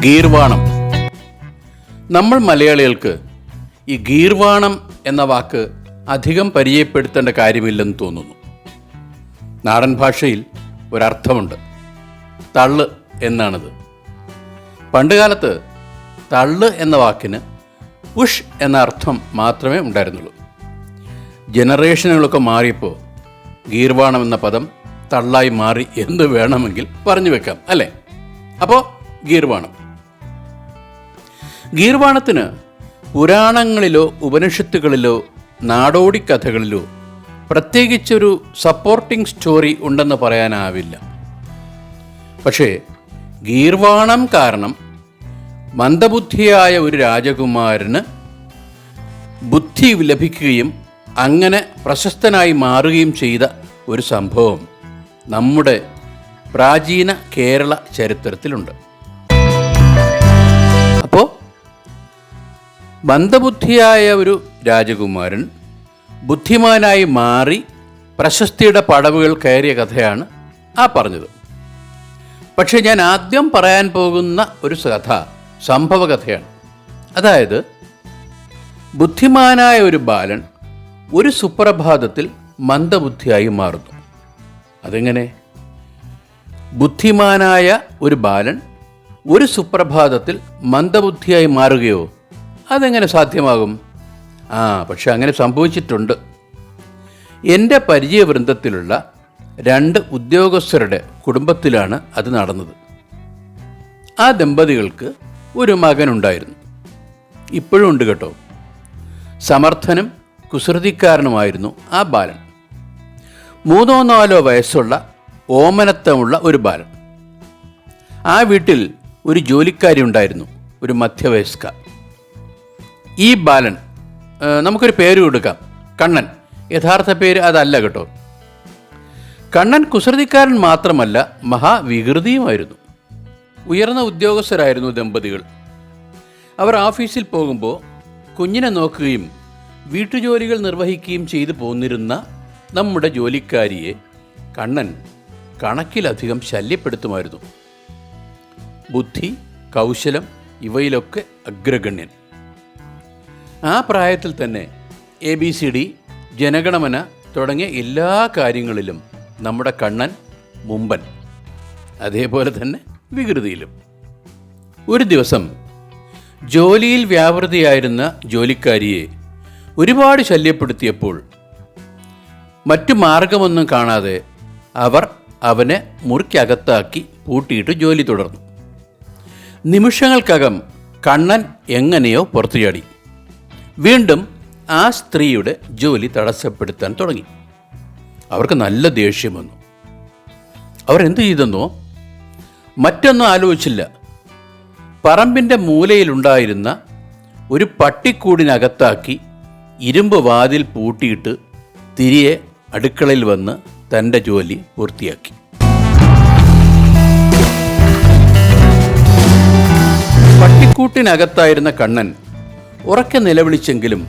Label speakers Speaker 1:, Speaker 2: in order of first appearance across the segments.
Speaker 1: ഗീർവാണം. നമ്മൾ മലയാളികൾക്ക് ഈ ഗീർവാണം എന്ന വാക്ക് അധികം പരിചയപ്പെടുത്തേണ്ട കാര്യമില്ലെന്ന് തോന്നുന്നു. നാടൻ ഭാഷയിൽ ഒരർത്ഥമുണ്ട്. തള്ള് എന്നാണത്. പണ്ടുകാലത്ത് തള്ള് എന്ന വാക്കിന് പുഷ് എന്ന അർത്ഥം മാത്രമേ ഉണ്ടായിരുന്നുള്ളൂ. ജനറേഷനുകളൊക്കെ മാറിയപ്പോൾ ഗീർവാണം എന്ന പദം തള്ളായി മാറി എന്ന് വേണമെങ്കിൽ പറഞ്ഞു വെക്കാം അല്ലേ? അപ്പോൾ ഗീർവാണം. ഗീർവാണത്തിന് പുരാണങ്ങളിലോ ഉപനിഷത്തുകളിലോ നാടോടി കഥകളിലോ പ്രത്യേകിച്ചൊരു സപ്പോർട്ടിംഗ് സ്റ്റോറി ഉണ്ടെന്ന് പറയാനാവില്ല. പക്ഷേ ഗീർവാണം കാരണം മന്ദബുദ്ധിയായ ഒരു രാജകുമാരന് ബുദ്ധി ലഭിക്കുകയും അങ്ങനെ പ്രശസ്തനായി മാറുകയും ചെയ്ത ഒരു സംഭവം നമ്മുടെ പ്രാചീന കേരള ചരിത്രത്തിലുണ്ട്. മന്ദബുദ്ധിയായ ഒരു രാജകുമാരൻ ബുദ്ധിമാനായി മാറി പ്രശസ്തിയുടെ പടവുകൾ കയറിയ കഥയാണ് ആ പറഞ്ഞത്. പക്ഷേ ഞാൻ ആദ്യം പറയാൻ പോകുന്ന ഒരു കഥ സംഭവകഥയാണ് അതായത് ബുദ്ധിമാനായ ഒരു ബാലൻ ഒരു സുപ്രഭാതത്തിൽ മന്ദബുദ്ധിയായി മാറുന്നു. അതെങ്ങനെ? ബുദ്ധിമാനായ ഒരു ബാലൻ ഒരു സുപ്രഭാതത്തിൽ മന്ദബുദ്ധിയായി മാറുകയോ അതെങ്ങനെ സാധ്യമാകും? ആ പക്ഷെ അങ്ങനെ സംഭവിച്ചിട്ടുണ്ട്. എന്റെ പരിചയവൃന്ദത്തിലുള്ള രണ്ട് ഉദ്യോഗസ്ഥരുടെ കുടുംബത്തിലാണ് അത് നടന്നത്. ആ ദമ്പതികൾക്ക് ഒരു മകനുണ്ടായിരുന്നു. ഇപ്പോഴും ഉണ്ട് കേട്ടോ. സമർത്ഥനും കുസൃതിക്കാരനുമായിരുന്നു ആ ബാലൻ. മൂന്നോ നാലോ വയസ്സുള്ള ഓമനത്തമുള്ള ഒരു ബാലൻ. ആ വീട്ടിൽ ഒരു ജോലിക്കാരി ഉണ്ടായിരുന്നു ഒരു മധ്യവയസ്ക. ഈ ബാലൻ നമുക്കൊരു പേര് കൊടുക്കാം. കണ്ണൻ. യഥാർത്ഥ പേര് അതല്ല കേട്ടോ. കണ്ണൻ കുസൃതിക്കാരൻ മാത്രമല്ല മഹാവികൃതിയുമായിരുന്നു. ഉയർന്ന ഉദ്യോഗസ്ഥരായിരുന്നു ദമ്പതികൾ. അവർ ഓഫീസിൽ പോകുമ്പോൾ കുഞ്ഞിനെ നോക്കുകയും വീട്ടുജോലികൾ നിർവഹിക്കുകയും ചെയ്തു പോന്നിരുന്ന നമ്മുടെ ജോലിക്കാരിയെ കണ്ണൻ കണക്കിലധികം ശല്യപ്പെടുത്തുമായിരുന്നു. ബുദ്ധി കൗശലം ഇവയിലൊക്കെ അഗ്രഗണ്യൻ. ആ പ്രായത്തിൽ തന്നെ A B C D Janaganamana തുടങ്ങിയ എല്ലാ കാര്യങ്ങളിലും നമ്മുടെ കണ്ണൻ മുമ്പൻ അതേപോലെ തന്നെ വികൃതിയിലും. ഒരു ദിവസം ജോലിയിൽ വ്യാപൃതിയായിരുന്ന ജോലിക്കാരിയെ ഒരുപാട് ശല്യപ്പെടുത്തിയപ്പോൾ മറ്റു മാർഗമൊന്നും കാണാതെ അവർ അവനെ മുറിക്കകത്താക്കി പൂട്ടിയിട്ട് ജോലി തുടർന്നു. നിമിഷങ്ങൾക്കകം കണ്ണൻ എങ്ങനെയോ പുറത്തുചാടി. വീണ്ടും ആ സ്ത്രീയുടെ ജോലി തടസ്സപ്പെടുത്താൻ തുടങ്ങി. അവർക്ക് നല്ല ദേഷ്യം വന്നു. അവർ എന്തു ചെയ്തെന്നോ? മറ്റൊന്നും ആലോചിച്ചില്ല. പറമ്പിന്റെ മൂലയിലുണ്ടായിരുന്ന ഒരു പട്ടിക്കൂടിനകത്താക്കി ഇരുമ്പ് വാതിൽ പൂട്ടിയിട്ട് തിരികെ അടുക്കളയിൽ വന്ന് തന്റെ ജോലി പൂർത്തിയാക്കി. പട്ടിക്കൂട്ടിനകത്തായിരുന്ന കണ്ണൻ ഉറക്കെ നിലവിളിച്ചെങ്കിലും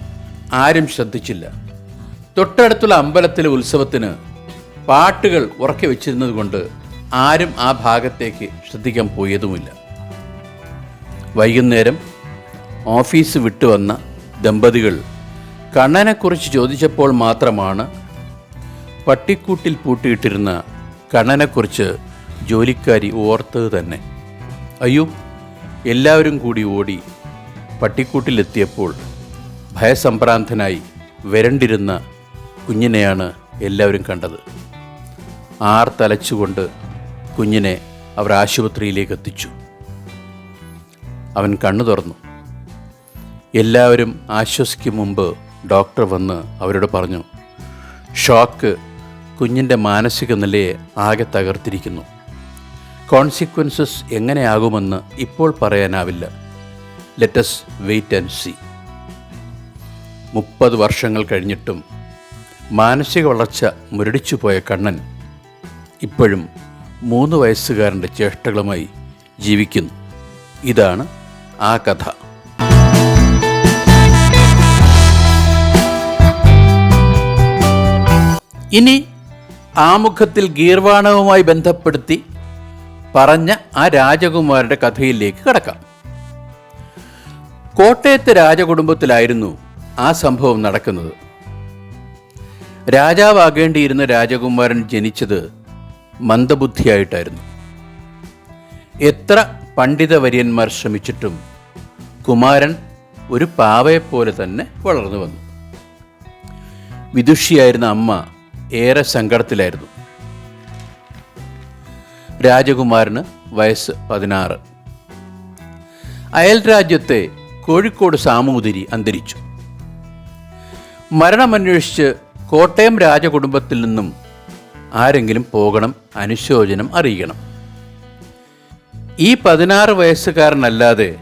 Speaker 1: ആരും ശ്രദ്ധിച്ചില്ല. തൊട്ടടുത്തുള്ള അമ്പലത്തിലെ ഉത്സവത്തിന് പാട്ടുകൾ ഉറക്കെ വെച്ചിരുന്നത് കൊണ്ട് ആരും ആ ഭാഗത്തേക്ക് ശ്രദ്ധിക്കാൻ പോയതുമില്ല. വൈകുന്നേരം ഓഫീസ് വിട്ടുവന്ന ദമ്പതികൾ കണ്ണനെക്കുറിച്ച് ചോദിച്ചപ്പോൾ മാത്രമാണ് പട്ടിക്കൂട്ടിൽ പൂട്ടിയിട്ടിരുന്ന കണ്ണനെക്കുറിച്ച് ജോലിക്കാരി ഓർത്തത് തന്നെ. അയ്യോ എല്ലാവരും കൂടി ഓടി പട്ടിക്കൂട്ടിലെത്തിയപ്പോൾ ഭയസംഭ്രാന്തനായി വരണ്ടിരുന്ന കുഞ്ഞിനെയാണ് എല്ലാവരും കണ്ടത്. ആർ തലച്ചുകൊണ്ട് കുഞ്ഞിനെ അവർ ആശുപത്രിയിലേക്ക് എത്തിച്ചു. അവൻ കണ്ണു തുറന്നു. എല്ലാവരും ആശ്വസിക്കും മുമ്പ് ഡോക്ടർ വന്ന് അവരോട് പറഞ്ഞു ഷോക്ക് കുഞ്ഞിന്റെ മാനസിക നിലയെ ആകെ തകർത്തിരിക്കുന്നു. കോൺസിക്വൻസസ് എങ്ങനെയാകുമെന്ന് ഇപ്പോൾ പറയാനാവില്ല. ലെറ്റസ് വെയിറ്റ് ആൻഡ് സി മുപ്പത് വർഷങ്ങൾ കഴിഞ്ഞിട്ടും മാനസിക വളർച്ച മുരടിച്ചു പോയ കണ്ണൻ ഇപ്പോഴും മൂന്ന് വയസ്സുകാരന്റെ ചേഷ്ടകളുമായി ജീവിക്കുന്നു. ഇതാണ് ആ കഥ. ഇനി ആമുഖത്തിൽ ഗീർവാണവുമായി ബന്ധപ്പെടുത്തി പറഞ്ഞ ആ രാജകുമാരന്റെ കഥയിലേക്ക് കടക്കാം. കോട്ടയത്തെ രാജകുടുംബത്തിലായിരുന്നു ആ സംഭവം നടക്കുന്നത്. രാജാവാകേണ്ടിയിരുന്ന രാജകുമാരൻ ജനിച്ചത് മന്ദബുദ്ധിയായിട്ടായിരുന്നു. എത്ര പണ്ഡിതവര്യന്മാർ ശ്രമിച്ചിട്ടും കുമാരൻ ഒരു പാവയെപ്പോലെ തന്നെ വളർന്നു വന്നു. വിദുഷിയായിരുന്ന അമ്മ ഏറെ സങ്കടത്തിലായിരുന്നു. രാജകുമാരന് വയസ്സ് പതിനാറ്. അയൽ രാജ്യത്തെ കോഴിക്കോട് സാമൂതിരി അന്തരിച്ചു. മരണമന്വേഷിച്ച് കോട്ടയം രാജകുടുംബത്തിൽ നിന്നും ആരെങ്കിലും പോകണം അനുശോചനം അറിയിക്കണം. ഈ പതിനാറ് വയസ്സുകാരനല്ലാതെ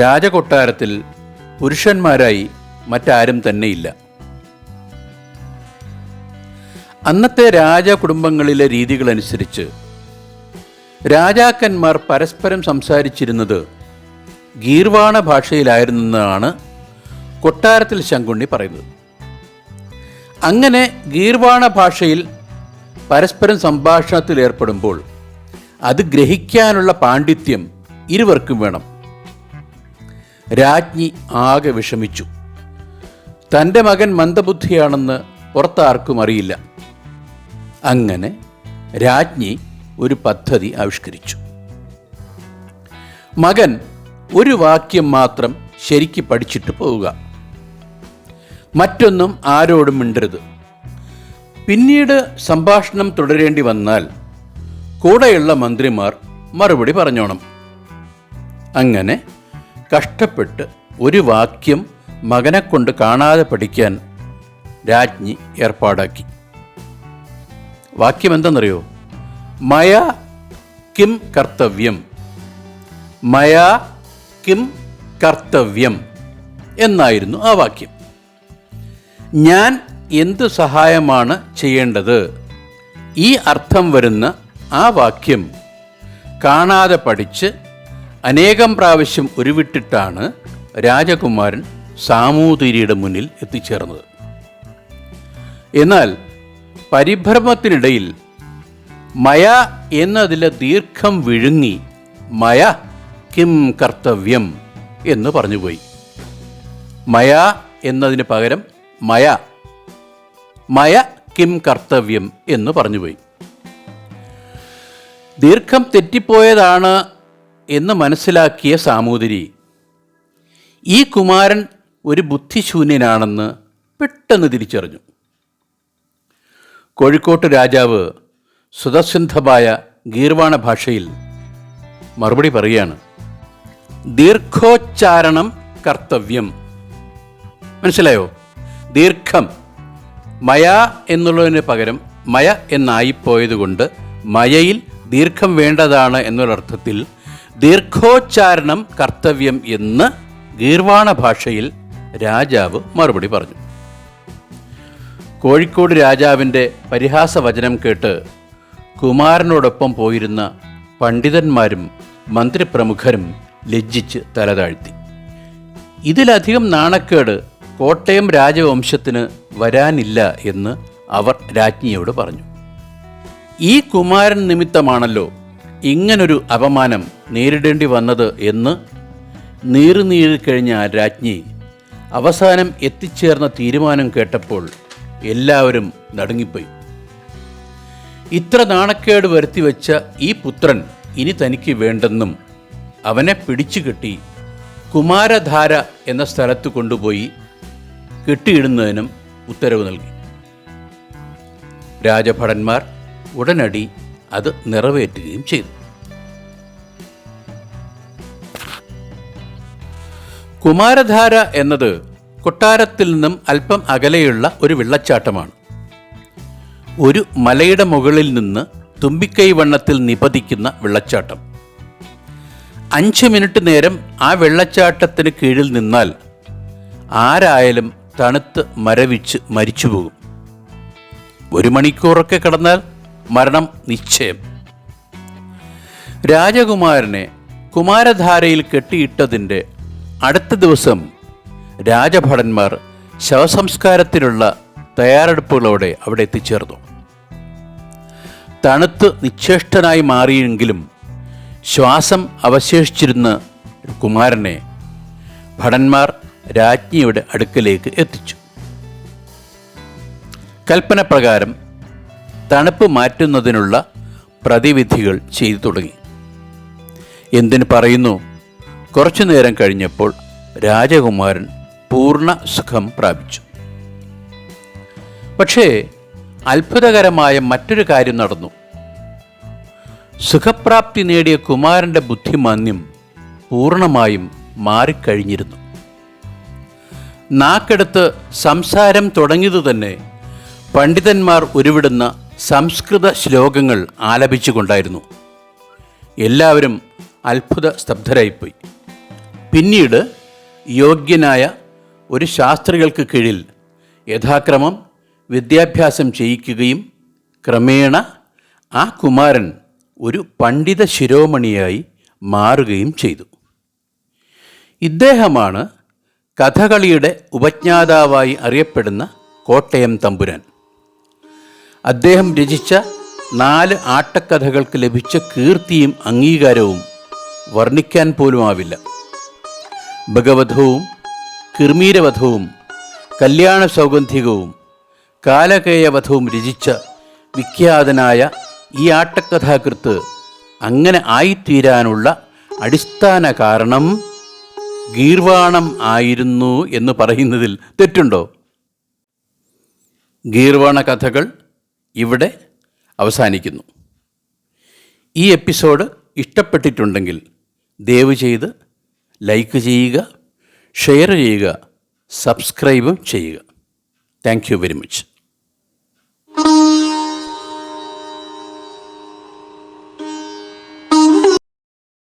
Speaker 1: രാജകൊട്ടാരത്തിൽ പുരുഷന്മാരായി മറ്റാരും തന്നെയില്ല. അന്നത്തെ രാജകുടുംബങ്ങളിലെ രീതികളനുസരിച്ച് രാജാക്കന്മാർ പരസ്പരം സംസാരിച്ചിരുന്നത് ഗീർവാണ ഭാഷയിലായിരുന്നെന്നാണ് കൊട്ടാരത്തിൽ ശങ്കുണ്ണി പറയുന്നത്. അങ്ങനെ ഗീർവാണ ഭാഷയിൽ പരസ്പരം സംഭാഷണത്തിൽ ഏർപ്പെടുമ്പോൾ അത് ഗ്രഹിക്കാനുള്ള പാണ്ഡിത്യം ഇരുവർക്കും വേണം. രാജ്ഞി ആകെ വിഷമിച്ചു. തന്റെ മകൻ മന്ദബുദ്ധിയാണെന്ന് പുറത്താർക്കും അറിയില്ല. അങ്ങനെ രാജ്ഞി ഒരു പദ്ധതി ആവിഷ്കരിച്ചു. മകൻ ഒരു വാക്യം മാത്രം ശരിക്ക് പഠിച്ചിട്ട് പോവുക. മറ്റൊന്നും ആരോടും മിണ്ടരുത്. പിന്നീട് സംഭാഷണം തുടരേണ്ടി വന്നാൽ കൂടെയുള്ള മന്ത്രിമാർ മറുപടി പറഞ്ഞോണം. അങ്ങനെ കഷ്ടപ്പെട്ട് ഒരു വാക്യം മകനെ കൊണ്ട് കാണാതെ പഠിക്കാൻ രാജ്ഞി ഏർപ്പാടാക്കി. വാക്യം എന്തെന്നറിയോ? മയ കിം കർത്തവ്യം. മയ കിം കർത്തവ്യം എന്നായിരുന്നു ആ വാക്യം. ഞാൻ എന്ത് സഹായമാണ് ചെയ്യേണ്ടത്? ഈ അർത്ഥം വരുന്ന ആ വാക്യം കാണാതെ പഠിച്ച് അനേകം പ്രാവശ്യം ഉരുവിട്ടിട്ടാണ് രാജകുമാരൻ സാമൂതിരിയുടെ മുന്നിൽ എത്തിച്ചേർന്നത്. എന്നാൽ പരിഭ്രമത്തിനിടയിൽ മയ എന്നതിലെ ദീർഘം വിഴുങ്ങി മയ കിം കർത്തവ്യം എന്ന് പറഞ്ഞുപോയി. മയ എന്നതിന് പകരം മയ. മയ കിം കർത്തവ്യം എന്ന് പറഞ്ഞുപോയി. ദീർഘം തെറ്റിപ്പോയതാണ് എന്ന് മനസ്സിലാക്കിയ സാമൂതിരി ഈ കുമാരൻ ഒരു ബുദ്ധിശൂന്യനാണെന്ന് പെട്ടെന്ന് തിരിച്ചറിഞ്ഞു. കോഴിക്കോട്ട് രാജാവ് സുതസിന്ധമായ ഗീർവാണ ഭാഷയിൽ മറുപടി പറയുകയാണ്. ദീർഘോച്ചാരണം കർത്തവ്യം. മനസ്സിലായോ? ദീർഘം മയ എന്നുള്ളതിന് പകരം മയ എന്നായിപ്പോയതുകൊണ്ട് മയയിൽ ദീർഘം വേണ്ടതാണ് എന്നൊരർത്ഥത്തിൽ ദീർഘോച്ചാരണം കർത്തവ്യം എന്ന് ഗീർവാണ ഭാഷയിൽ രാജാവ് മറുപടി പറഞ്ഞു. കോഴിക്കോട് രാജാവിന്റെ പരിഹാസവചനം കേട്ട് കുമാരനോടൊപ്പം പോയിരുന്ന പണ്ഡിതന്മാരും മന്ത്രിപ്രമുഖരും ലജ്ജിച്ച് തലതാഴ്ത്തി. ഇതിലധികം നാണക്കേട് കോട്ടയം രാജവംശത്തിന് വരാനില്ല എന്ന് അവർ രാജ്ഞിയോട് പറഞ്ഞു. ഈ കുമാരൻ നിമിത്തമാണല്ലോ ഇങ്ങനൊരു അപമാനം നേരിടേണ്ടി വന്നത് എന്ന് നീറുനീറി കഴിഞ്ഞ ആ രാജ്ഞി അവസാനം എത്തിച്ചേർന്ന തീരുമാനം കേട്ടപ്പോൾ എല്ലാവരും നടുങ്ങിപ്പോയി. ഇത്ര നാണക്കേട് വരുത്തിവെച്ച ഈ പുത്രൻ ഇനി തനിക്ക് വേണ്ടെന്നും അവനെ പിടിച്ചു കെട്ടി കുമാരധാര എന്ന സ്ഥലത്ത് കൊണ്ടുപോയി കെട്ടിയിടുന്നതിനും ഉത്തരവ് നൽകി. രാജഭടന്മാർ ഉടനടി അത് നിറവേറ്റുകയും ചെയ്തു. കുമാരധാര എന്നത് കൊട്ടാരത്തിൽ നിന്നും അല്പം അകലെയുള്ള ഒരു വെള്ളച്ചാട്ടമാണ്. ഒരു മലയുടെ മുകളിൽ നിന്ന് തുമ്പിക്കൈ വണ്ണത്തിൽ നിപതിക്കുന്ന വെള്ളച്ചാട്ടം. അഞ്ച് മിനിറ്റ് നേരം ആ വെള്ളച്ചാട്ടത്തിന് കീഴിൽ നിന്നാൽ ആരായാലും തണുത്ത് മരവിച്ച് മരിച്ചുപോകും ഒരു മണിക്കൂറൊക്കെ കടന്നാൽ മരണം നിശ്ചയം. രാജകുമാരനെ കുമാരധാരയിൽ കെട്ടിയിട്ടതിന്റെ അടുത്ത ദിവസം രാജഭടന്മാർ ശവസംസ്കാരത്തിനുള്ള തയ്യാറെടുപ്പുകളോടെ അവിടെ എത്തിച്ചേർന്നു. തണുത്ത് നിശ്ചേഷ്ടനായി മാറിയെങ്കിലും ശ്വാസം അവശേഷിച്ചിരുന്ന കുമാരനെ ഭടന്മാർ രാജ്ഞിയുടെ അടുക്കലേക്ക് എത്തിച്ചു. കൽപ്പന പ്രകാരം തണുപ്പ് മാറ്റുന്നതിനുള്ള പ്രതിവിധികൾ ചെയ്തു തുടങ്ങി. എന്തിനു പറയുന്നു? കുറച്ചു നേരം കഴിഞ്ഞപ്പോൾ രാജകുമാരൻ പൂർണ സുഖം പ്രാപിച്ചു. പക്ഷേ അത്ഭുതകരമായ മറ്റൊരു കാര്യം നടന്നു. സുഖപ്രാപ്തി നേടിയ കുമാരന്റെ ബുദ്ധിമാന്യം പൂർണമായും മാറിക്കഴിഞ്ഞിരുന്നു. നാക്കെടുത്ത് സംസാരം തുടങ്ങിയതു തന്നെ പണ്ഡിതന്മാർ ഉരുവിടുന്ന സംസ്കൃത ശ്ലോകങ്ങൾ ആലപിച്ചുകൊണ്ടായിരുന്നു. എല്ലാവരും അത്ഭുത സ്തബ്ധരായിപ്പോയി. പിന്നീട് യോഗ്യനായ ഒരു ശാസ്ത്രികൾക്ക് കീഴിൽ യഥാക്രമം വിദ്യാഭ്യാസം ചെയ്യിക്കുകയും ക്രമേണ ആ കുമാരൻ ഒരു പണ്ഡിത ശിരോമണിയായി മാറുകയും ചെയ്തു. ഇദ്ദേഹമാണ് കഥകളിയുടെ ഉപജ്ഞാതാവായി അറിയപ്പെടുന്ന കോട്ടയം തമ്പുരാൻ. അദ്ദേഹം രചിച്ച നാല് ആട്ടക്കഥകൾക്ക് ലഭിച്ച കീർത്തിയും അംഗീകാരവും വർണിക്കാൻ പോലും ആവില്ല ഭഗവധവും കിർമീരവധവും കല്യാണ സൗഗന്ധികവും കാലകേയവധവും രചിച്ച വിഖ്യാതനായ ഈ ആട്ടക്കഥാകൃത്ത് അങ്ങനെ ആയിത്തീരാനുള്ള അടിസ്ഥാന കാരണം ഗീർവാണം ആയിരുന്നു എന്ന് പറയുന്നതിൽ തെറ്റുണ്ടോ? ഗീർവാണ കഥകൾ ഇവിടെ അവസാനിക്കുന്നു. ഈ എപ്പിസോഡ് ഇഷ്ടപ്പെട്ടിട്ടുണ്ടെങ്കിൽ ദയവ് ചെയ്ത് ലൈക്ക് ചെയ്യുക ഷെയർ ചെയ്യുക സബ്സ്ക്രൈബും ചെയ്യുക. Thank you very much.